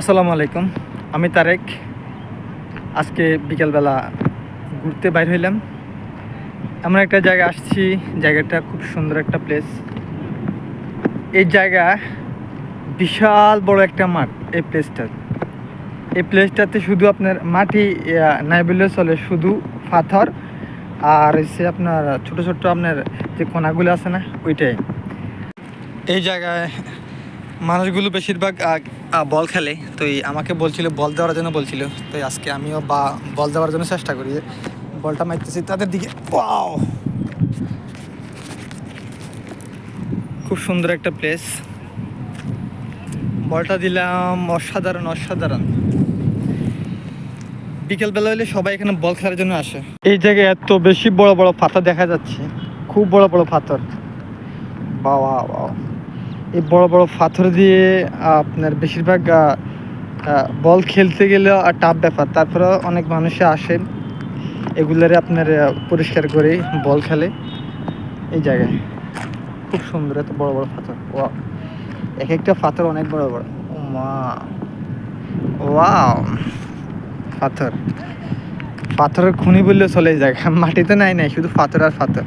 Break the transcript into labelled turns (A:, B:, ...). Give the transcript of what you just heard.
A: আসসালামু আলাইকুম। আমি তারেক। আজকে বিকেলবেলা ঘুরতে বাইর হইলাম। এমন একটা জায়গা আসছি, জায়গাটা খুব সুন্দর একটা প্লেস এই জায়গা বিশাল বড় একটা মাঠ এই প্লেসটা এই প্লেসটাতে শুধু আপনার মাটি নাই বললে চলে, শুধু পাথর আর হচ্ছে আপনার ছোট ছোট আপনার যে কোনাগুলো আছে না, ওইটাই। এই জায়গায় মানুষগুলো বেশিরভাগ বল খেলে। তো আমাকে বলছিল, বল দেওয়ার জন্য বলছিল। তো আজকে আমিও বা, বল দেওয়ার জন্য চেষ্টা করি। বলটা মারতেছি তাদের দিকে। Wow! খুব সুন্দর একটা প্লেস। বলটা দিলাম অসাধারণ অসাধারণ। বিকেলবেলা হলে সবাই এখানে বল খেলার জন্য আসে। এই জায়গায় এত বেশি বড় বড় পাথর দেখা যাচ্ছে। খুব বড় বড় পাথর। বাবা বাবা এই বড় বড় পাথর দিয়ে আপনার বেশিরভাগ বল খেলতে গেলে টাফ ব্যাপার। তারপরে অনেক মানুষে আসে, এগুলারে আপনার পরিষ্কার করে বল খেলে। এই জায়গায়। খুব সুন্দর এত বড় বড় পাথর। ওয়া এক একটা পাথর অনেক বড় বড়। মা ওয়াও। পাথর। পাথরের খুনি বললে চলে এই জায়গা মাটিতে নাই নাই, শুধু পাথর আর পাথর।